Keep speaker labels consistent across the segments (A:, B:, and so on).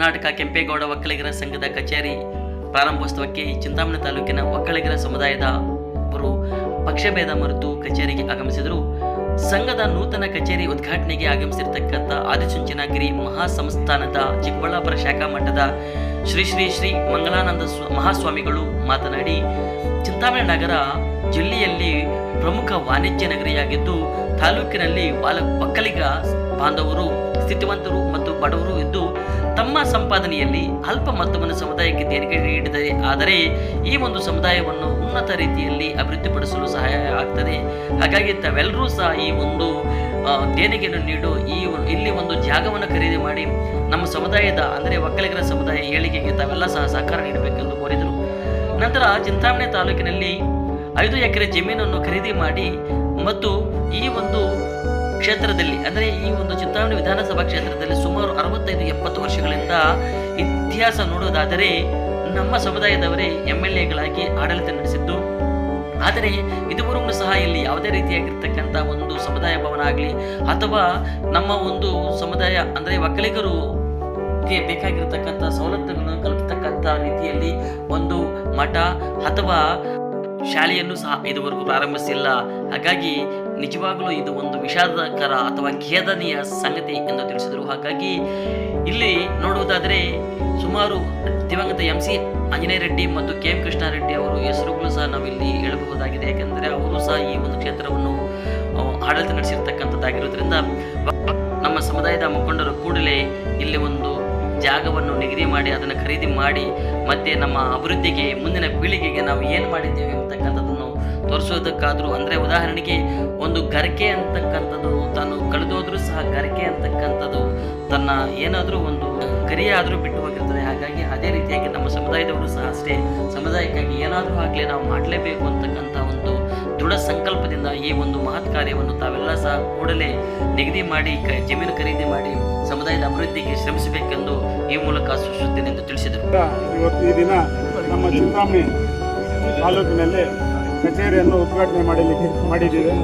A: ಕರ್ನಾಟಕ ಕೆಂಪೇಗೌಡ ಒಕ್ಕಲಿಗರ ಸಂಘದ ಕಚೇರಿ ಪ್ರಾರಂಭೋತ್ಸವಕ್ಕೆ ಚಿಂತಾಮಣಿ ತಾಲೂಕಿನ ಒಕ್ಕಲಿಗರ ಸಮುದಾಯದ ಒಬ್ಬರು ಪಕ್ಷಭೇದ ಮರೆತು ಕಚೇರಿಗೆ ಆಗಮಿಸಿದರು. ಸಂಘದ ನೂತನ ಕಚೇರಿ ಉದ್ಘಾಟನೆಗೆ ಆಗಮಿಸಿರ್ತಕ್ಕಂಥ ಆದಿಚುಂಚನಗಿರಿ ಮಹಾಸಂಸ್ಥಾನದ ಚಿಕ್ಕಬಳ್ಳಾಪುರ ಶಾಖಾ ಮಠದ ಶ್ರೀ ಶ್ರೀ ಶ್ರೀ ಮಂಗಳಾನಂದ ಸ್ವ- ಮಹಾಸ್ವಾಮಿಗಳು ಮಾತನಾಡಿ, ಚಿಂತಾಮಣಿ ನಗರ ಜಿಲ್ಲೆಯಲ್ಲಿ ಪ್ರಮುಖ ವಾಣಿಜ್ಯ ನಗರಿಯಾಗಿದ್ದು, ತಾಲೂಕಿನಲ್ಲಿ ಒಕ್ಕಲಿಗ ಬಾಂಧವರು, ಸ್ಥಿತಿವಂತರು ಮತ್ತು ಬಡವರು ಇದ್ದು ತಮ್ಮ ಸಂಪಾದನೆಯಲ್ಲಿ ಅಲ್ಪ ಮೊತ್ತವನ್ನು ಸಮುದಾಯಕ್ಕೆ ದೇಣಿಗೆ ನೀಡಿದರೆ, ಆದರೆ ಈ ಒಂದು ಸಮುದಾಯವನ್ನು ಉನ್ನತ ರೀತಿಯಲ್ಲಿ ಅಭಿವೃದ್ಧಿಪಡಿಸಲು ಸಹಾಯ ಆಗ್ತದೆ. ಹಾಗಾಗಿ ತಾವೆಲ್ಲರೂ ಸಹ ಈ ಒಂದು ದೇಣಿಗೆಯನ್ನು ನೀಡು ಈ ಇಲ್ಲಿ ಒಂದು ಜಾಗವನ್ನು ಖರೀದಿ ಮಾಡಿ ನಮ್ಮ ಸಮುದಾಯದ, ಅಂದರೆ ಒಕ್ಕಲಿಗರ ಸಮುದಾಯ ಏಳಿಗೆಗೆ ತಾವೆಲ್ಲ ಸಹ ಸಹಕಾರ ನೀಡಬೇಕೆಂದು ಕೋರಿದರು. ನಂತರ ಚಿಂತಾಮಣಿ ತಾಲೂಕಿನಲ್ಲಿ ಐದು ಎಕರೆ ಜಮೀನನ್ನು ಖರೀದಿ ಮಾಡಿ ಮತ್ತು ಈ ಒಂದು ಕ್ಷೇತ್ರದಲ್ಲಿ, ಅಂದರೆ ಈ ಒಂದು ಚಿಂತಾಮಣಿ ವಿಧಾನಸಭಾ ಕ್ಷೇತ್ರದಲ್ಲಿ ಸುಮಾರು ಅರವತ್ತೈದು, ಎಪ್ಪತ್ತು ವರ್ಷಗಳಿಂದ ಇತಿಹಾಸ ನೋಡೋದಾದರೆ ನಮ್ಮ ಸಮುದಾಯದವರೇ ಎಂ ಎಲ್ ಎಗಳಾಗಿ ಆಡಳಿತ ನಡೆಸಿದ್ದು. ಆದರೆ ಇದುವರೆಗೂ ಸಹ ಇಲ್ಲಿ ಯಾವುದೇ ರೀತಿಯಾಗಿರ್ತಕ್ಕಂಥ ಒಂದು ಸಮುದಾಯ ಭವನ ಆಗಲಿ ಅಥವಾ ನಮ್ಮ ಒಂದು ಸಮುದಾಯ, ಅಂದರೆ ಒಕ್ಕಲಿಗರು ಬೇಕಾಗಿರತಕ್ಕಂಥ ಸವಲತ್ತುಗಳನ್ನು ಕಲ್ಪಿಸ್ತಕ್ಕಂಥ ರೀತಿಯಲ್ಲಿ ಒಂದು ಮಠ ಅಥವಾ ಶಾಲೆಯನ್ನು ಸಹ ಇದುವರೆಗೂ ಪ್ರಾರಂಭಿಸಿಲ್ಲ. ಹಾಗಾಗಿ ನಿಜವಾಗಲೂ ಇದು ಒಂದು ವಿಷಾದಕರ ಅಥವಾ ಖೇದನೀಯ ಸಂಗತಿ ಎಂದು ತಿಳಿಸಿದರು. ಹಾಗಾಗಿ ಇಲ್ಲಿ ನೋಡುವುದಾದರೆ ಸುಮಾರು ದಿವಂಗತ ಎಂ ಸಿ ಆಂಜನೇಯ ರೆಡ್ಡಿ ಮತ್ತು ಕೆ ಎಂ ಕೃಷ್ಣಾರೆಡ್ಡಿ ಅವರು ಹೆಸರುಗಳು ಸಹ ನಾವಿಲ್ಲಿ ಹೇಳಬಹುದಾಗಿದೆ. ಯಾಕೆಂದರೆ ಅವರು ಸಹ ಈ ಒಂದು ಕ್ಷೇತ್ರವನ್ನು ಆಡಳಿತ ನಡೆಸಿರ್ತಕ್ಕಂಥದ್ದಾಗಿರೋದ್ರಿಂದ ನಮ್ಮ ಸಮುದಾಯದ ಮುಖಂಡರು ಕೂಡಲೇ ಇಲ್ಲಿ ಒಂದು ಜಾಗವನ್ನು ನಿಗದಿ ಮಾಡಿ, ಅದನ್ನು ಖರೀದಿ ಮಾಡಿ ಮತ್ತೆ ನಮ್ಮ ಅಭಿವೃದ್ಧಿಗೆ, ಮುಂದಿನ ಪೀಳಿಗೆಗೆ ನಾವು ಏನು ಮಾಡಿದ್ದೇವೆ ಅಂತಕ್ಕಂಥದ್ದನ್ನು ತೋರಿಸೋದಕ್ಕಾದರೂ ಅಂದರೆ ಉದಾಹರಣೆಗೆ ಒಂದು ಗರಿಕೆ ಅಂತಕ್ಕಂಥದ್ದು, ತಾನು ಕಳೆದೋದ್ರೂ ಸಹ ಗರಿಕೆ ಅಂತಕ್ಕಂಥದ್ದು, ತನ್ನ ಏನಾದರೂ ಒಂದು ಗರಿಯಾದರೂ ಬಿಟ್ಟು ಹೋಗಿರ್ತದೆ. ಹಾಗಾಗಿ ಅದೇ ರೀತಿಯಾಗಿ ನಮ್ಮ ಸಮುದಾಯದವರು ಸಹ ಅಷ್ಟೇ. ಸಮುದಾಯಕ್ಕಾಗಿ ಏನಾದರೂ ಆಗಲಿ ನಾವು ಮಾಡಲೇಬೇಕು ಅಂತಕ್ಕಂಥ ಒಂದು ದೃಢ ಸಂಕಲ್ಪದಿಂದ ಈ ಒಂದು ಮಹತ್ ಕಾರ್ಯವನ್ನು ತಾವೆಲ್ಲ ಸಹ ಕೂಡಲೇ ನಿಗದಿ ಮಾಡಿ, ಕ, ಜಮೀನು ಖರೀದಿ ಮಾಡಿ ಸಮುದಾಯದ ಅಭಿವೃದ್ಧಿಗೆ ಶ್ರಮಿಸಬೇಕೆಂದು ಈ ಮೂಲಕ ಸೂಚಿಸುತ್ತೇನೆ ಎಂದು ತಿಳಿಸಿದರು.
B: ಇವತ್ತು ಈ ದಿನ ನಮ್ಮ ಚಿಂತಾಮಣಿ ತಾಲೂಕಿನಲ್ಲಿ ಕಚೇರಿಯನ್ನು ಉದ್ಘಾಟನೆ ಮಾಡಲಿಕ್ಕೆ ಮಾಡಿದ್ದೀವಿ.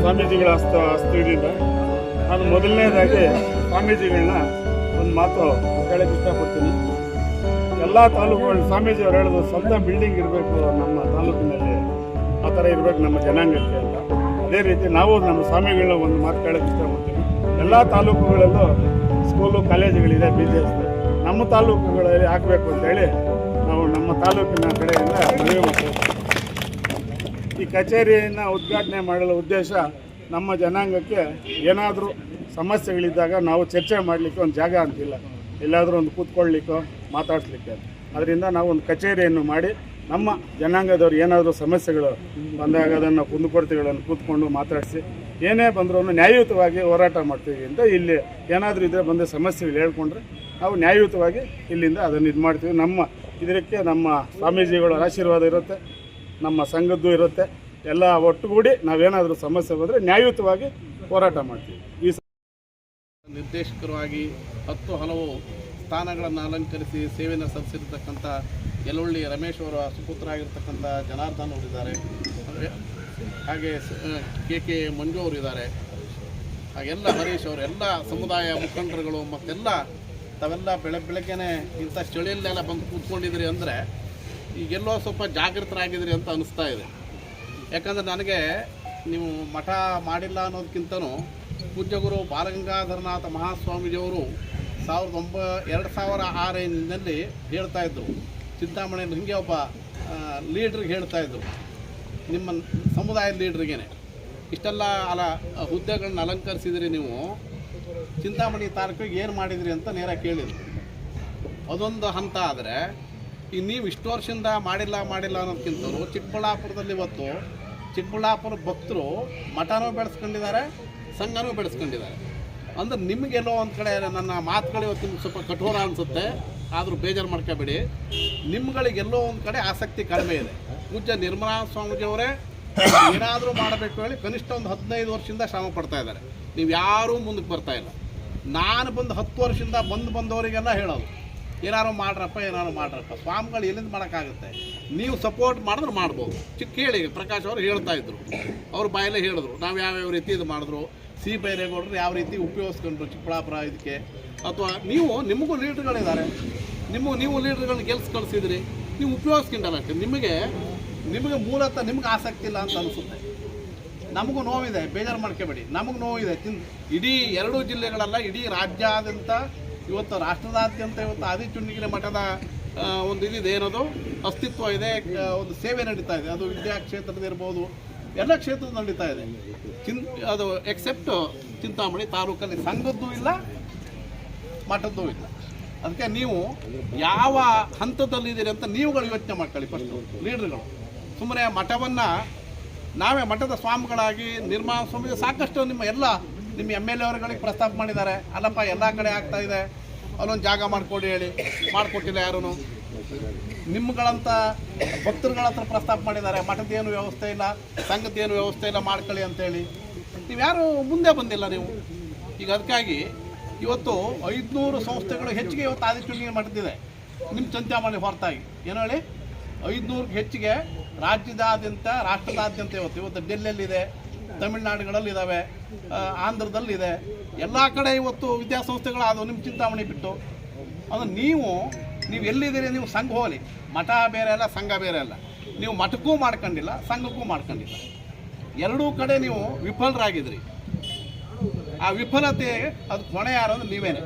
B: ಸ್ವಾಮೀಜಿಗಳ ಹಸ್ತ ಹಸ್ತದಿಂದ ನಾನು ಮೊದಲನೇದಾಗಿ ಸ್ವಾಮೀಜಿಗಳನ್ನ ಒಂದು ಮಾತು ಹೇಳಕ್ಕೆ ಇಷ್ಟಪಡ್ತೀನಿ. ಎಲ್ಲ ತಾಲೂಕುಗಳು ಸ್ವಾಮೀಜಿಯವರು ಹೇಳೋದು ಸ್ವಂತ ಬಿಲ್ಡಿಂಗ್ ಇರಬೇಕು ನಮ್ಮ ತಾಲೂಕಿನಲ್ಲಿ. ಆ ಥರ ಇರಬೇಕು ನಮ್ಮ ಜನಾಂಗಕ್ಕೆ ಅಂತ. ಅದೇ ರೀತಿ ನಾವು ನಮ್ಮ ಸ್ವಾಮಿಗಳನ್ನ ಒಂದು ಮಾತು ಕೇಳಕ್ಕೆ ಇಷ್ಟಪಡ್ತೀನಿ. ಎಲ್ಲ ತಾಲೂಕುಗಳಲ್ಲೂ ಸ್ಕೂಲು, ಕಾಲೇಜುಗಳಿದೆ ಬಿ ಜಿ ಎಸ್ ನಮ್ಮ ತಾಲೂಕುಗಳಲ್ಲಿ ಹಾಕಬೇಕು ಅಂತೇಳಿ ನಾವು ನಮ್ಮ ತಾಲೂಕಿನ ಕಡೆಯಿಂದ ಮನವಿ ಮಾಡ್ತೀವಿ ಈ ಕಚೇರಿಯನ್ನು ಉದ್ಘಾಟನೆ ಮಾಡಲು ಉದ್ದೇಶ ನಮ್ಮ ಜನಾಂಗಕ್ಕೆ ಏನಾದರೂ ಸಮಸ್ಯೆಗಳಿದ್ದಾಗ ನಾವು ಚರ್ಚೆ ಮಾಡಲಿಕ್ಕೆ ಒಂದು ಜಾಗ ಅಂತಿಲ್ಲ. ಎಲ್ಲಾದರೂ ಒಂದು ಕೂತ್ಕೊಳ್ಳಿಕ್ಕೋ, ಮಾತಾಡಿಸ್ಲಿಕ್ಕೆ. ಅದರಿಂದ ನಾವು ಒಂದು ಕಚೇರಿಯನ್ನು ಮಾಡಿ ನಮ್ಮ ಜನಾಂಗದವ್ರು ಏನಾದರೂ ಸಮಸ್ಯೆಗಳು ಬಂದಾಗ ಅದನ್ನು ಕುಂದುಕೊರತೆಗಳನ್ನು ಕೂತ್ಕೊಂಡು ಮಾತಾಡಿಸಿ, ಏನೇ ಬಂದರೂ ನ್ಯಾಯಯುತವಾಗಿ ಹೋರಾಟ ಮಾಡ್ತೀವಿ ಅಂತ ಇಲ್ಲಿ ಏನಾದರೂ ಇದ್ದರೆ ಬಂದ ಸಮಸ್ಯೆಗಳು ಹೇಳ್ಕೊಂಡ್ರೆ ನಾವು ನ್ಯಾಯಯುತವಾಗಿ ಇಲ್ಲಿಂದ ಅದನ್ನು ಇದು ಮಾಡ್ತೀವಿ. ನಮ್ಮ ಇದಕ್ಕೆ ನಮ್ಮ ಸ್ವಾಮೀಜಿಗಳ ಆಶೀರ್ವಾದ ಇರುತ್ತೆ. ನಮ್ಮ ಸಂಘದ್ದು ಇರುತ್ತೆ. ಎಲ್ಲ ಒಟ್ಟುಗೂಡಿ ನಾವೇನಾದರೂ ಸಮಸ್ಯೆ ಬಂದರೆ ನ್ಯಾಯಯುತವಾಗಿ ಹೋರಾಟ ಮಾಡ್ತೀವಿ. ಈ
C: ನಿರ್ದೇಶಕರಾಗಿ ಹತ್ತು ಹಲವು ಸ್ಥಾನಗಳನ್ನು ಅಲಂಕರಿಸಿ ಸೇವೆಯನ್ನು ಸಲ್ಲಿಸಿರ್ತಕ್ಕಂಥ ಯಲ್ಲುಳ್ಳಿ ರಮೇಶ್ ಅವರ ಸುಪುತ್ರ ಆಗಿರ್ತಕ್ಕಂಥ ಜನಾರ್ದನ್ ಅವರಿದ್ದಾರೆ ಹಾಗೆ ಕೆ ಕೆ ಮಂಜು ಅವರಿದ್ದಾರೆ ಹಾಗೆಲ್ಲ ಹರೀಶ್ ಅವರು, ಎಲ್ಲ ಸಮುದಾಯ ಮುಖಂಡರುಗಳು ಮತ್ತೆಲ್ಲ ತಾವೆಲ್ಲ ಬೆಳೆ, ಬೆಳಗ್ಗೆನೆ ಇಂಥ ಚಳಿಯಲ್ಲೆಲ್ಲ ಬಂದು ಕೂತ್ಕೊಂಡಿದ್ರಿ ಅಂದರೆ ಈಗೆಲ್ಲೋ ಸ್ವಲ್ಪ ಜಾಗೃತರಾಗಿದ್ರಿ ಅಂತ ಅನಿಸ್ತಾ ಇದೆ. ಯಾಕಂದರೆ ನನಗೆ ನೀವು ಮಠ ಮಾಡಿಲ್ಲ ಅನ್ನೋದಕ್ಕಿಂತನೂ ಪೂಜ್ಯಗುರು ಬಾಲಗಂಗಾಧರನಾಥ ಮಹಾಸ್ವಾಮೀಜಿಯವರು ಸಾವಿರದ ಒಂಬ, ಎರಡು ಸಾವಿರ ಆರಿನಲ್ಲಿ ಹೇಳ್ತಾ ಇದ್ದರು ಚಿಂತಾಮಣಿಯಲ್ಲಿ ಹಿಂಗೆ ಒಬ್ಬ ಲೀಡ್ರಿಗೆ ಇದ್ದರು ನಿಮ್ಮ ಸಮುದಾಯದ ಲೀಡ್ರಿಗೇನೆ ಇಷ್ಟೆಲ್ಲ ಅಲ, ಹುದ್ದೆಗಳನ್ನ ಅಲಂಕರಿಸಿದ್ರಿ ನೀವು. ಚಿಂತಾಮಣಿ ತಾಲೂಕಿಗೆ ಏನು ಮಾಡಿದ್ರಿ ಅಂತ ನೇರ ಕೇಳಿದ್ರು. ಅದೊಂದು ಹಂತ ಆದರೆ ಈಗ ನೀವು ಇಷ್ಟು ವರ್ಷದಿಂದ ಮಾಡಿಲ್ಲ ಮಾಡಿಲ್ಲ ಅನ್ನೋದಕ್ಕಿಂತಲೂ ಚಿಕ್ಕಬಳ್ಳಾಪುರದಲ್ಲಿ ಇವತ್ತು ಚಿಕ್ಕಬಳ್ಳಾಪುರ ಭಕ್ತರು ಮಠನೂ ಬೆಳೆಸ್ಕೊಂಡಿದ್ದಾರೆ, ಸಂಘನೂ ಬೆಳೆಸ್ಕೊಂಡಿದ್ದಾರೆ. ಅಂದ್ರೆ ನಿಮಗೆಲ್ಲೋ ಒಂದು ಕಡೆ ನನ್ನ ಮಾತುಗಳು ಇವತ್ತು ನಿಮ್ಗೆ ಸ್ವಲ್ಪ ಕಠೋರ ಅನಿಸುತ್ತೆ, ಆದರೂ ಬೇಜಾರು ಮಾಡ್ಕೋಬೇಡಿ. ನಿಮ್ಗಳಿಗೆಲ್ಲೋ ಒಂದು ಕಡೆ ಆಸಕ್ತಿ ಕಡಿಮೆ ಇದೆ. ಪೂಜ್ಯ ನಿರ್ಮಲಾ ಸ್ವಾಮೀಜಿಯವರೇ, ಏನಾದರೂ ಮಾಡಬೇಕು ಹೇಳಿ ಕನಿಷ್ಠ ಒಂದು ಹದಿನೈದು ವರ್ಷದಿಂದ ಶ್ರಮ ಪಡ್ತಾ ಇದ್ದಾರೆ. ನೀವು ಯಾರೂ ಮುಂದಕ್ಕೆ ಬರ್ತಾ ಇಲ್ಲ. ನಾನು ಬಂದು ಹತ್ತು ವರ್ಷದಿಂದ ಬಂದು ಬಂದವರಿಗೆಲ್ಲ ಹೇಳೋದು ಏನಾರು ಮಾಡ್ರಪ್ಪ ಏನಾರು ಮಾಡ್ರಪ್ಪ. ಸ್ವಾಮಿಗಳು ಎಲ್ಲಿಂದ ಮಾಡೋಕ್ಕಾಗುತ್ತೆ? ನೀವು ಸಪೋರ್ಟ್ ಮಾಡಿದ್ರೆ ಮಾಡ್ಬೋದು. ಚಿಕ್ಕ ಕೇಳಿ, ಪ್ರಕಾಶ್ ಅವರು ಹೇಳ್ತಾ ಇದ್ರು. ಅವ್ರ ಬಾಯಲ್ಲೇ ಹೇಳಿದ್ರು. ನಾವು ಯಾವ್ಯಾವ ರೀತಿ ಇದು ಮಾಡಿದ್ರು? ಸಿ ಬೈರೇಗೌಡರು ಯಾವ ರೀತಿ ಉಪಯೋಗಿಸ್ಕೊಂಡ್ರು ಚಿಕ್ಕಬಳ್ಳಾಪುರ ಇದಕ್ಕೆ? ಅಥವಾ ನೀವು, ನಿಮಗೂ ಲೀಡ್ರ್ಗಳಿದ್ದಾರೆ. ನಿಮ್ಮ, ನೀವು ಲೀಡ್ರ್ಗಳನ್ನ ಗೆಲ್ಸ್ ಕಳಿಸಿದ್ರಿ. ನೀವು ಉಪಯೋಗಿಸ್ಕೊಂಡಲ್ಲ. ನಿಮಗೆ ನಿಮಗೆ ಮೂಲತಃ ನಿಮ್ಗೆ ಆಸಕ್ತಿ ಇಲ್ಲ ಅಂತ ಅನಿಸುತ್ತೆ. ನಮಗೂ ನೋವಿದೆ. ಬೇಜಾರು ಮಾಡ್ಕೋಬೇಡಿ. ನಮಗೆ ನೋವಿದೆ. ತಿನ್, ಇಡೀ ಎರಡೂ ಜಿಲ್ಲೆಗಳಲ್ಲ, ಇಡೀ ರಾಜ್ಯಾದ್ಯಂತ ಇವತ್ತು ರಾಷ್ಟ್ರದಾದ್ಯಂತ ಇವತ್ತು ಆದಿಚುಂಡಿಗಿರಿ ಮಠದ ಒಂದು ಇದಿದೆ. ಏನದು? ಅಸ್ತಿತ್ವ ಇದೆ ಒಂದು ಸೇವೆ ನಡೀತಾ ಇದೆ. ಅದು ವಿದ್ಯಾ ಕ್ಷೇತ್ರದ ಇರ್ಬೋದು. ಎಲ್ಲ ಕ್ಷೇತ್ರದ ನಡೀತಾ ಇದೆ. ಚಿನ್, ಅದು ಎಕ್ಸೆಪ್ಟ್ ಚಿಂತಾಮಣಿ ತಾಲೂಕಲ್ಲಿ ಸಂಘದ್ದು ಇಲ್ಲ, ಮಠದ್ದು ಇಲ್ಲ. ಅದಕ್ಕೆ ನೀವು ಯಾವ ಹಂತದಲ್ಲಿದ್ದೀರಿ ಅಂತ ನೀವುಗಳು ಯೋಚನೆ ಮಾಡ್ಕೊಳ್ಳಿ ಫಸ್ಟ್ ಲೀಡರ್ಗಳು ಸುಮ್ಮನೆ ಮಠವನ್ನು ನಾವೇ ಮಠದ ಸ್ವಾಮಿಗಳಾಗಿ ನಿರ್ಮಾಣ ಸ್ವಾಮಿ ಸಾಕಷ್ಟು ನಿಮ್ಮ ಎಲ್ಲ ನಿಮ್ಮ ಎಂ ಎಲ್ ಎವರುಗಳಿಗೆ ಪ್ರಸ್ತಾಪ ಮಾಡಿದ್ದಾರೆ. ಅಲ್ಲಪ್ಪ, ಎಲ್ಲ ಕಡೆ ಆಗ್ತಾ ಇದೆ. ಅಲ್ಲೊಂದು ಜಾಗ ಮಾಡಿಕೊಡಿ ಹೇಳಿ. ಮಾಡಿಕೊಟ್ಟಿಲ್ಲ ಯಾರೂ ನಿಮ್ಗಳಂತ ಭಕ್ತರುಗಳ ಹತ್ರ ಪ್ರಸ್ತಾಪ ಮಾಡಿದ್ದಾರೆ. ಮಠದ ಏನು ವ್ಯವಸ್ಥೆ ಇಲ್ಲ, ಸಂಘದ ಏನು ವ್ಯವಸ್ಥೆ ಇಲ್ಲ, ಮಾಡ್ಕೊಳ್ಳಿ ಅಂತೇಳಿ. ನೀವು ಯಾರು ಮುಂದೆ ಬಂದಿಲ್ಲ ನೀವು. ಈಗ ಅದಕ್ಕಾಗಿ ಇವತ್ತು ಐದುನೂರು ಸಂಸ್ಥೆಗಳು ಹೆಚ್ಚಿಗೆ ಇವತ್ತು ಆದಿತ್ಯ ಮಠದಿದೆ ನಿಮ್ಮ ಚಿಂತಾಮಣಿ ಹೊರತಾಗಿ. ಏನು ಹೇಳಿ? ಐದುನೂರಕ್ಕೆ ಹೆಚ್ಚಿಗೆ ರಾಜ್ಯದಾದ್ಯಂತ, ರಾಷ್ಟ್ರದಾದ್ಯಂತ ಇವತ್ತು ಇವತ್ತು ಡೆಲ್ಲಿಯಲ್ಲಿದೆ. ತಮಿಳುನಾಡುಗಳಲ್ಲಿ ಇದ್ದಾವೆ ಆಂಧ್ರದಲ್ಲಿದೆ ಎಲ್ಲ ಕಡೆ ಇವತ್ತು ವಿದ್ಯಾಸಂಸ್ಥೆಗಳು ಅದು ನಿಮ್ಮ ಚಿಂತಾಮಣಿ ಬಿಟ್ಟು. ಅದು ನೀವು ನೀವು ಎಲ್ಲಿದ್ದೀರಿ ನೀವು ಸಂಘ ಹೋಗಲಿ. ಮಠ ಬೇರೆ ಅಲ್ಲ, ಸಂಘ ಬೇರೆ ಅಲ್ಲ. ನೀವು ಮಠಕ್ಕೂ ಮಾಡ್ಕೊಂಡಿಲ್ಲ, ಸಂಘಕ್ಕೂ ಮಾಡ್ಕೊಂಡಿಲ್ಲ. ಎರಡೂ ಕಡೆ ನೀವು ವಿಫಲರಾಗಿದ್ರಿ. ಆ ವಿಫಲತೆ, ಅದು ಹೊಣೆ ಯಾರು ಅಂದ್ರೆ ನೀವೇನೆ.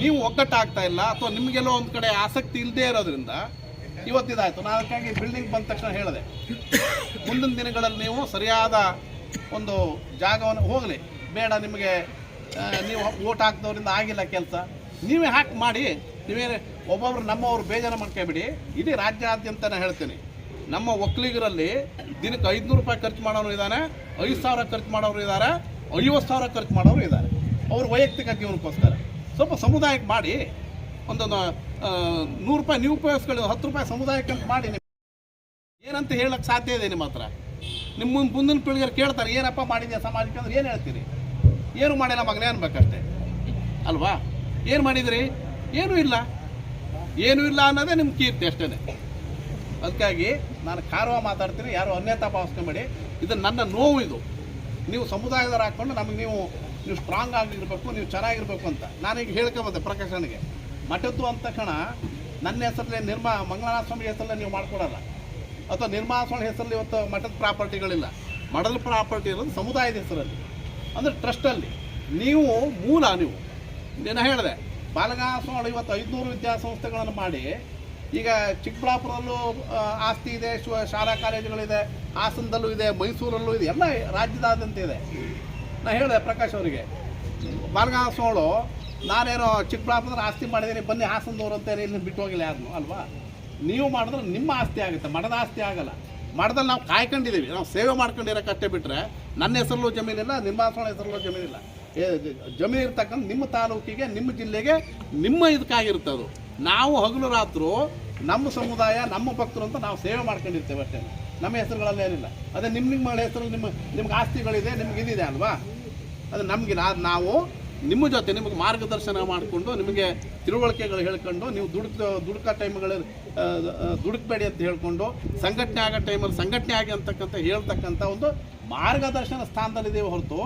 C: ನೀವು ಒಗ್ಗಟ್ಟಾಗ್ತಾ ಇಲ್ಲ, ಅಥವಾ ನಿಮಗೆಲ್ಲೋ ಒಂದು ಕಡೆ ಆಸಕ್ತಿ ಇಲ್ಲದೆ ಇರೋದ್ರಿಂದ ಇವತ್ತಿದಾಯ್ತು. ನಾನು ಅದಕ್ಕಾಗಿ ಬಿಲ್ಡಿಂಗ್ ಬಂದ ತಕ್ಷಣ ಹೇಳಿದೆ. ಮುಂದಿನ ದಿನಗಳಲ್ಲಿ ನೀವು ಸರಿಯಾದ ಒಂದು ಜಾಗವನ್ನು ಹೋಗಲಿ. ಬೇಡ ನಿಮಗೆ ನೀವು ಓಟ್ ಹಾಕಿದವರಿಂದ ಆಗಿಲ್ಲ ಕೆಲಸ. ನೀವೇ ಹಾಕಿ ಮಾಡಿ ನೀವೇ ಒಬ್ಬೊಬ್ರು ನಮ್ಮವ್ರು ಬೇಜಾರು ಮಾಡ್ಕೊಬಿಡಿ. ಇಡೀ ರಾಜ್ಯಾದ್ಯಂತ ನಾನು ಹೇಳ್ತೀನಿ. ನಮ್ಮ ಒಕ್ಕಲಿಗರಲ್ಲಿ ದಿನಕ್ಕೆ ಐದುನೂರು ರೂಪಾಯಿ ಖರ್ಚು ಮಾಡೋರು ಇದ್ದಾನೆ ಐದು ಸಾವಿರ ಖರ್ಚು ಮಾಡೋರು ಇದ್ದಾರೆ ಐವತ್ತು ಸಾವಿರ ಖರ್ಚು ಮಾಡೋರು ಇದ್ದಾರೆ ಅವ್ರ ವೈಯಕ್ತಿಕ ಜೀವನಕ್ಕೋಸ್ಕರ. ಸ್ವಲ್ಪ ಸಮುದಾಯಕ್ಕೆ ಮಾಡಿ, ಒಂದೊಂದು ನೂರು ರೂಪಾಯಿ, ನೀವು ಉಪಯೋಗಿಸ್ಕೊಳ್ಳಿ ಹತ್ತು ರೂಪಾಯಿ ಸಮುದಾಯಕ್ಕೆ ಅಂತ ಮಾಡಿ ಏನಂತ ಹೇಳಕ್ಕೆ ಸಾಧ್ಯ ಇದೆ ನಿಮ್ಮ ಹತ್ರ? ನಿಮ್ಮ ಮುಂದೆ ಮುಂದಿನ ಪೀಳಿಗೆರು ಕೇಳ್ತಾರೆ, ಏನಪ್ಪ ಮಾಡಿದ್ಯಾ ಸಮಾಜಕ್ಕೆ ಅಂದ್ರೆ ಏನು ಹೇಳ್ತೀರಿ? ಏನು ಮಾಡಿಲ್ಲ ಮಗನೇ ಅನ್ಬೇಕಷ್ಟೇ. ಅಲ್ವಾ? ಏನು ಮಾಡಿದಿರಿ? ಏನೂ ಇಲ್ಲ. ಏನೂ ಇಲ್ಲ ಅನ್ನೋದೇ ನಿಮ್ಮ ಕೀರ್ತಿ ಅಷ್ಟೇ ಅದಕ್ಕಾಗಿ ನಾನು ಕಾರವ ಮಾತಾಡ್ತೀನಿ, ಯಾರು ಅನ್ಯತಾ ಭಾವಿಸ್ಕೊಂಬೇಡಿ. ಇದು ನನ್ನ ನೋವು ಇದು. ನೀವು ಸಮುದಾಯದವ್ರು ಹಾಕ್ಕೊಂಡು ನಮಗೆ ನೀವು ನೀವು ಸ್ಟ್ರಾಂಗ್ ಆಗಿರಬೇಕು, ನೀವು ಚೆನ್ನಾಗಿರ್ಬೇಕು ಅಂತ ನಾನೀಗ ಹೇಳ್ಕೊಂಬಂದೆ ಪ್ರಕಾಶನಿಗೆ. ಮಠದ್ದು ಅಂದ ತಕ್ಷಣ ನನ್ನ ಹೆಸರಲ್ಲೇ ನಿರ್ಮಾ ಮಂಗಳನಾಥ ಸ್ವಾಮಿ ಹೆಸರಲ್ಲೇ ನೀವು ಮಾಡ್ಕೊಡಲ್ಲ. ಅಥವಾ ನಿರ್ಮಾ ಸ್ವಾಮಿ ಹೆಸರಲ್ಲಿ ಇವತ್ತು ಮಠದ ಪ್ರಾಪರ್ಟಿಗಳಿಲ್ಲ. ಮಠದ ಪ್ರಾಪರ್ಟಿ ಇರೋದು ಸಮುದಾಯದ ಹೆಸರಲ್ಲಿ. ಅಂದರೆ ಟ್ರಸ್ಟಲ್ಲಿ. ನೀವು ಮೂಲ ನೀವು. ನಾನು ಹೇಳಿದೆ ಬಾಲಗಾಸ್ವಾಮಿ ಸ್ವಾಮಿ ಇವತ್ತು ಐದುನೂರು ವಿದ್ಯಾಸಂಸ್ಥೆಗಳನ್ನು ಮಾಡಿ, ಈಗ ಚಿಕ್ಕಬಳ್ಳಾಪುರದಲ್ಲೂ ಆಸ್ತಿ ಇದೆ ಶಾಲಾ ಕಾಲೇಜುಗಳಿದೆ, ಹಾಸನದಲ್ಲೂ ಇದೆ, ಮೈಸೂರಲ್ಲೂ ಇದೆ, ಎಲ್ಲ ರಾಜ್ಯದಾದ್ಯಂತ ಇದೆ. ನಾನು ಹೇಳಿದೆ ಪ್ರಕಾಶ್ ಅವರಿಗೆ ಬಾಲಗಂಗಾಧರ ಸ್ವಾಮಿಗಳು ನಾನೇನೋ ಚಿಕ್ಕಬಳ್ಳಾಪುರದ ಆಸ್ತಿ ಮಾಡಿದ್ದೀನಿ, ಬನ್ನಿ ಹಾಸನದವ್ರು ಅಂತ ಇಲ್ಲಿ ಬಿಟ್ಟು ಹೋಗಿಲ್ಲ ಯಾರನ್ನು, ಅಲ್ವಾ? ನೀವು ಮಾಡಿದ್ರೆ ನಿಮ್ಮ ಆಸ್ತಿ ಆಗುತ್ತೆ, ಮಠದ ಆಸ್ತಿ ಆಗಲ್ಲ. ಮಠದಲ್ಲಿ ನಾವು ಕಾಯ್ಕೊಂಡಿದ್ದೀವಿ, ನಾವು ಸೇವೆ ಮಾಡ್ಕೊಂಡಿರೋಕ್ಕಷ್ಟೇ ಬಿಟ್ಟರೆ ನನ್ನ ಹೆಸರಲ್ಲೂ ಜಮೀನಿಲ್ಲ, ನಿಮ್ಮ ಹೆಸರಲ್ಲೂ ಜಮೀನಿಲ್ಲ. ಜಮೀನು ಇರ್ತಕ್ಕಂಥ ನಿಮ್ಮ ತಾಲೂಕಿಗೆ, ನಿಮ್ಮ ಜಿಲ್ಲೆಗೆ ನಿಮ್ಮ ಇದಕ್ಕಾಗಿರುತ್ತೆ ಅದು. ನಾವು ಹಗಲು ರಾತ್ರು ನಮ್ಮ ಸಮುದಾಯ, ನಮ್ಮ ಭಕ್ತರು ಅಂತ ನಾವು ಸೇವೆ ಮಾಡ್ಕೊಂಡಿರ್ತೇವೆ ಅಷ್ಟೇ. ನಮ್ಮ ಹೆಸರುಗಳಲ್ಲಿ ಏನಿಲ್ಲ. ಅದೇ ನಿಮ್ಮ ನಿಮ್ಮ ಹೆಸರು ನಿಮ್ಮ, ನಿಮ್ಗೆ ಆಸ್ತಿಗಳಿದೆ, ನಿಮ್ಗೆ ಇದಿದೆ ಅಲ್ವಾ? ಅದು ನಮಗೆ ನಾವು ನಿಮ್ಮ ಜೊತೆ ನಿಮಗೆ ಮಾರ್ಗದರ್ಶನ ಮಾಡಿಕೊಂಡು ನಿಮಗೆ ತಿಳುವಳಿಕೆಗಳು ಹೇಳ್ಕೊಂಡು ನೀವು ದುಡುಕ ದುಡುಕ ಟೈಮ್ಗಳು ದುಡುಕಬೇಡಿ ಅಂತ ಹೇಳ್ಕೊಂಡು ಸಂಘಟನೆ ಆಗೋ ಟೈಮಲ್ಲಿ ಸಂಘಟನೆ ಆಗಿ ಅಂತಕ್ಕಂಥ ಹೇಳ್ತಕ್ಕಂಥ ಒಂದು ಮಾರ್ಗದರ್ಶನ ಸ್ಥಾನದಲ್ಲಿದ್ದೇವೆ ಹೊರತು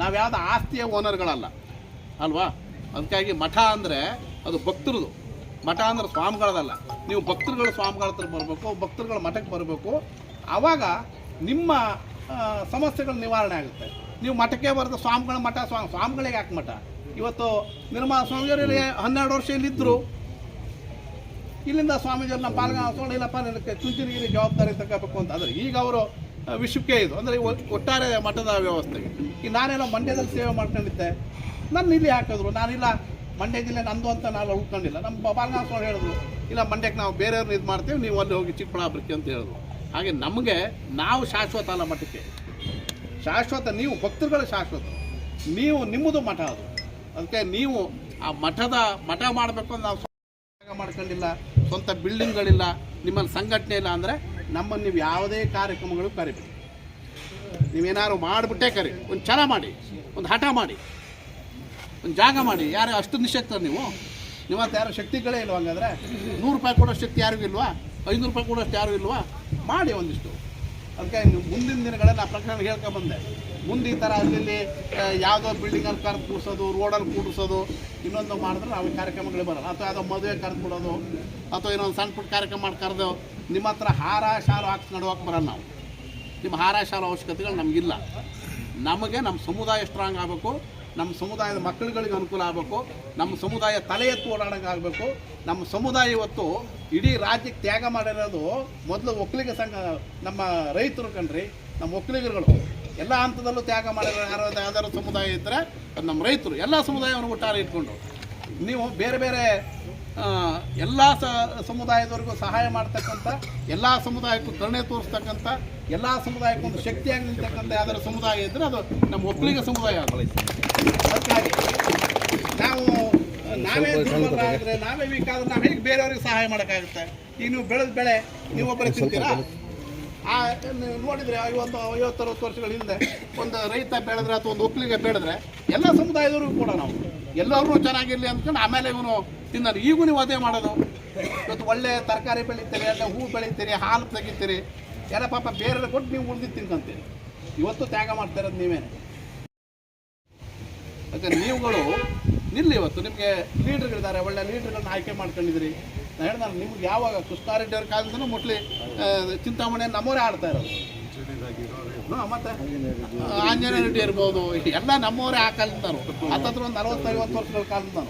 C: ನಾವು ಯಾವುದು ಆಸ್ತಿಯ ಓನರ್ಗಳಲ್ಲ. ಅಲ್ವಾ? ಅದಕ್ಕಾಗಿ ಮಠ ಅಂದರೆ ಅದು ಭಕ್ತರದು. ಮಠ ಅಂದ್ರೆ ಸ್ವಾಮಿಗಳದಲ್ಲ. ನೀವು ಭಕ್ತರುಗಳು ಸ್ವಾಮಿಗಳ ಹತ್ರ ಬರಬೇಕು, ಭಕ್ತರುಗಳ ಮಠಕ್ಕೆ ಬರಬೇಕು. ಆವಾಗ ನಿಮ್ಮ ಸಮಸ್ಯೆಗಳು ನಿವಾರಣೆ ಆಗುತ್ತೆ. ನೀವು ಮಠಕ್ಕೆ ಬರೆದ ಸ್ವಾಮಿಗಳ ಮಠ ಸ್ವಾಮಿ ಸ್ವಾಮಿಗಳಿಗೆ ಯಾಕೆ ಮಠ? ಇವತ್ತು ನಿರ್ಮಲ ಸ್ವಾಮಿಯವರಲ್ಲಿ ಹನ್ನೆರಡು ವರ್ಷ ಇಲ್ಲಿದ್ದರು ಇಲ್ಲಿಂದ ಸ್ವಾಮೀಜಿಯವ್ರು ನಮ್ಮ ಪಾಲ್ಗ ಹಾಕೊಂಡು ಇಲ್ಲಪ್ಪ, ನನಗೆ ಚುಂಚನಗಿರಿ ಜವಾಬ್ದಾರಿ ತಗೋಬೇಕು ಅಂತ. ಅಂದರೆ ಈಗ ಅವರು ವಿಶ್ವಕ್ಕೆ ಇದು. ಅಂದರೆ ಒಟ್ಟಾರೆ ಮಠದ ವ್ಯವಸ್ಥೆಗೆ ಈಗ ನಾನೇನೋ ಮಂಡ್ಯದಲ್ಲಿ ಸೇವೆ ಮಾಡ್ಕೊಂಡಿದ್ದೆ. ನನ್ನ ಇಲ್ಲಿ ಹಾಕಿದ್ರು ನಾನಿಲ್ಲ ಮಂಡ್ಯ ಜಿಲ್ಲೆ ನಂದು ಅಂತ ನಾನು ಉಳ್ಕೊಂಡಿಲ್ಲ. ನಮ್ಮ ಪಾಲ್ಗ ಸ್ವಾಮಿ ಹೇಳಿದ್ರು, ಇಲ್ಲ, ಮಂಡ್ಯಕ್ಕೆ ನಾವು ಬೇರೆಯವ್ರನ್ನ ಇದು ಮಾಡ್ತೀವಿ ನೀವು ಅಲ್ಲಿ ಹೋಗಿ ಚಿಕ್ಕಬಳ್ಳಾಪುರಕ್ಕೆ ಅಂತ ಹೇಳಿದ್ರು. ಹಾಗೆ ನಮಗೆ, ನಾವು ಶಾಶ್ವತ ಅಲ್ಲ ಮಠಕ್ಕೆ. ಶಾಶ್ವತ, ನೀವು ಭಕ್ತರುಗಳ ಶಾಶ್ವತ. ನೀವು ನಿಮ್ಮದು ಮಠ ಅದು. ಅದಕ್ಕೆ ನೀವು ಆ ಮಠದ ಮಠ ಮಾಡಬೇಕು ಅಂತ ನಾವು ಮಾಡ್ಕೊಂಡಿಲ್ಲ, ಸ್ವಂತ ಬಿಲ್ಡಿಂಗ್ಗಳಿಲ್ಲ ನಿಮ್ಮಲ್ಲಿ ಸಂಘಟನೆ ಇಲ್ಲ ಅಂದರೆ ನಮ್ಮನ್ನು ನೀವು ಯಾವುದೇ ಕಾರ್ಯಕ್ರಮಗಳು ಕರಿಬೇಕು ನೀವೇನಾದ್ರು ಮಾಡಿಬಿಟ್ಟೇ ಕರಿ. ಒಂದು ಛಲ ಮಾಡಿ, ಒಂದು ಹಠ ಮಾಡಿ, ಒಂದು ಜಾಗ ಮಾಡಿ. ಯಾರು ಅಷ್ಟು ನಿಶಕ್ತರು ನೀವು? ನಿಮ್ಮತ್ತ ಯಾರು ಶಕ್ತಿಗಳೇ ಇಲ್ವಾ ಹಂಗಾದ್ರೆ? ನೂರು ರೂಪಾಯಿ ಕೊಡೋ ಶಕ್ತಿ ಯಾರಿಗೂ ಇಲ್ವಾ? ಐನೂರು ರೂಪಾಯಿ ಕೊಡೋಷ್ಟು ಯಾರಿಗೂ ಇಲ್ವಾ? ಮಾಡಿ ಒಂದಿಷ್ಟು. ಅದಕ್ಕೆ ಮುಂದಿನ ದಿನಗಳಲ್ಲಿ ಆ ಪ್ರಕರಣ ಹೇಳ್ಕೊಂಬಂದೆ ಮುಂದೆ ಈ ಥರ ಅಲ್ಲಿ ಯಾವುದೋ ಬಿಲ್ಡಿಂಗಲ್ಲಿ ಕರೆದು ಕೂಡಿಸೋದು ರೋಡಲ್ಲಿ ಕೂಡಿಸೋದು, ಇನ್ನೊಂದು ಮಾಡಿದ್ರೆ ನಾವು ಕಾರ್ಯಕ್ರಮಗಳು ಬರಲ್ಲ. ಅಥವಾ ಯಾವುದೋ ಮದುವೆ ಕರೆದು ಬಿಡೋದು, ಅಥವಾ ಇನ್ನೊಂದು ಸಣ್ಣ ಪುಟ್ಟ ಕಾರ್ಯಕ್ರಮ ಮಾಡಿ ಕರೆದು, ನಿಮ್ಮ ಹತ್ರ ಹಾರ, ಶಾಲು ಹಾಕಿ ನಡುವಕ್ಕೆ ಬರಲ್ಲ ನಾವು. ನಿಮ್ಮ ಹಾರ, ಶಾಲು ಅವಶ್ಯಕತೆಗಳು ನಮಗಿಲ್ಲ. ನಮಗೆ ನಮ್ಮ ಸಮುದಾಯ ಸ್ಟ್ರಾಂಗ್ ಆಗಬೇಕು. ನಮ್ಮ ಸಮುದಾಯದ ಮಕ್ಕಳುಗಳಿಗೆ ಅನುಕೂಲ ಆಗಬೇಕು, ನಮ್ಮ ಸಮುದಾಯ ತಲೆ ಎತ್ತು ಓಡಾಡೋಕ್ಕಾಗಬೇಕು ನಮ್ಮ ಸಮುದಾಯ ಇವತ್ತು ಇಡೀ ರಾಜ್ಯಕ್ಕೆ ತ್ಯಾಗ ಮಾಡಿರೋದು ಮೊದಲು ಒಕ್ಕಲಿಗ ಸಂಘ, ನಮ್ಮ ರೈತರು ಕಣ್ರಿ, ನಮ್ಮ ಒಕ್ಕಲಿಗರುಗಳು. ಎಲ್ಲ ಹಂತದಲ್ಲೂ ತ್ಯಾಗ ಮಾಡಿರೋ ಯಾರು ಯಾವ್ದಾದ್ರು ಸಮುದಾಯ ಇದ್ದರೆ ಅದು ನಮ್ಮ ರೈತರು, ಎಲ್ಲ ಸಮುದಾಯವನ್ನು ಒಟ್ಟಾರೆ ಇಟ್ಕೊಂಡು. ನೀವು ಬೇರೆ ಬೇರೆ ಎಲ್ಲ ಸಮುದಾಯದವರಿಗೂ ಸಹಾಯ ಮಾಡ್ತಕ್ಕಂಥ, ಎಲ್ಲ ಸಮುದಾಯಕ್ಕೂ ಕರುಣೆ ತೋರಿಸ್ತಕ್ಕಂಥ, ಎಲ್ಲ ಸಮುದಾಯಕ್ಕೂ ಒಂದು ಶಕ್ತಿಯಾಗಿ ನಿಲ್ತಕ್ಕಂಥ ಯಾವ್ದಾದ್ರು ಸಮುದಾಯ ಇದ್ದರೆ ಅದು ನಮ್ಮ ಒಕ್ಕಲಿಗ ಸಮುದಾಯ ಆಗಲಿ. ಅದಕ್ಕಾಗಿ ನಾವು ನಾವೇ ಆದರೆ ನಾವೇ ವೀಕ್ ಆದ್ರೆ ನಾವು ಹೇಗೆ ಬೇರೆಯವ್ರಿಗೆ ಸಹಾಯ ಮಾಡೋಕ್ಕಾಗುತ್ತೆ? ಈಗ ನೀವು ಬೆಳೆದ ಬೆಳೆ ನೀವು ಒಬ್ಬರೇ ತಿಂತೀರಾ? ಆ ನೋಡಿದರೆ ಐವತ್ತು ಐವತ್ತರವತ್ತು ವರ್ಷಗಳ ಹಿಂದೆ ಒಂದು ರೈತ ಬೆಳೆದ್ರೆ ಅಥವಾ ಒಂದು ಒಕ್ಕಲಿಗ ಬೆಳೆದ್ರೆ ಎಲ್ಲ ಸಮುದಾಯದವ್ರಿಗೂ ಕೂಡ ನಾವು. ಎಲ್ಲರೂ ಚೆನ್ನಾಗಿರಲಿ ಅಂದ್ಕೊಂಡು ಆಮೇಲೆ ಇವನು ತಿನ್ನೋದು. ಈಗೂ ನೀವು ಅದೇ ಮಾಡೋದು. ಇವತ್ತು ಒಳ್ಳೆ ತರಕಾರಿ ಬೆಳಿತೀರಿ ಅಲ್ಲ ಹೂ ಬೆಳಿತೀರಿ ಹಾಲು ತೆಗಿತೀರಿ. ಎಲ್ಲ ಪಾಪ ಬೇರೆ ಕೊಟ್ಟು ನೀವು ಉಳಿದು ತಿನ್ಕೊಂತೀರಿ ಇವತ್ತು ತ್ಯಾಗ ಮಾಡ್ತಾ ಇರೋದು ನೀವೇನೆ. ಯಾಕಂದ್ರೆ ನೀವುಗಳು ನಿಲ್ಲಿ ಇವತ್ತು. ನಿಮಗೆ ಲೀಡ್ರ್ಗಳಿದ್ದಾರೆ ಒಳ್ಳೆ ಲೀಡ್ರ್ಗಳನ್ನ ಆಯ್ಕೆ ಮಾಡ್ಕೊಂಡಿದ್ದೀರಿ. ನಾನು ಹೇಳ್ದೆ ನಿಮ್ಗೆ ಯಾವಾಗ ಕುಸ್ತಾರೆಡ್ಡಿ ಅವ್ರ ಕಾಲದಿಂದ ಮುಟ್ಲಿ ಚಿಂತಾಮಣಿ ನಮ್ಮವರೇ ಆಡ್ತಾ ಇರೋದು. ಮತ್ತೆ ಆಂಜನೇಯ ರೆಡ್ಡಿ ಇರ್ಬೋದು, ಎಲ್ಲ ನಮ್ಮವರೇ ಆ ಕಾಲದಿಂದ ಹತ್ತತ್ರ ಒಂದು ನಲವತ್ತೈವತ್ತು ವರ್ಷಗಳ ಕಾಲದಿಂದ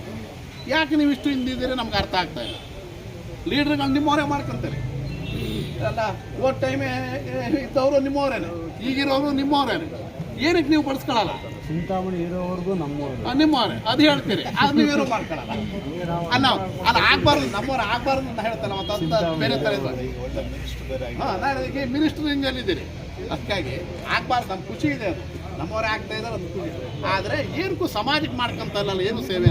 C: ಯಾಕೆ ನೀವು ಇಷ್ಟು ಹಿಂದಿದ್ದೀರಿ ನಮ್ಗೆ ಅರ್ಥ ಆಗ್ತಾ ಇಲ್ಲ. ಲೀಡ್ರ್ಗಳು ನಿಮ್ಮವರೇ ಮಾಡ್ಕೊಂತಾರೆ. ಅಲ್ಲ ಓಟ್ ಟೈಮೇ ಇದ್ದವರು ನಿಮ್ಮವರೇನೆ. ಈಗಿರೋರು ನಿಮ್ಮವರೇನೆ. ಏನಕ್ಕೆ ನೀವು ಬಳಸ್ಕೊಳ್ಳಲ್ಲ
B: ಚಿಂತಾಮಣಿ ಇರೋವರೆಗೂ ನಮ್ಮವರು.
C: ನಿಮ್ಮವ್ರೆ ಅದು ಹೇಳ್ತೀರಿ. ಅದು ನೀವೇನು ಮಾಡ್ಕೊಳಲ್ಲ? ಅಲ್ಲ ಅಲ್ಲ ಆಗ್ಬಾರ್ದು ನಮ್ಮವ್ರು ಆಗ್ಬಾರ್ದು ಅಂತ ಹೇಳ್ತಲ್ಲ ಮತ್ತೆ ಅಂತ ಬೇರೆ ಥರ ಇದು ಹಾಂ ನಾನು ಅದಕ್ಕೆ ಮಿನಿಸ್ಟರ್ ಹಿಂಗಲ್ಲಿದ್ದೀರಿ ಅದಕ್ಕಾಗಿ ಆಗ್ಬಾರ್ದು ನಮ್ಮ ಖುಷಿ ಇದೆ ಅದು. ನಮ್ಮವ್ರೆ ಆಗ್ತಾ ಇದ್ದಾರೆ ಅದು ಖುಷಿ ಆದರೆ ಏನಕ್ಕೂ ಸಮಾಜಕ್ಕೆ ಮಾಡ್ಕೊಂತ ಇಲ್ಲ ಏನು ಸೇವೆ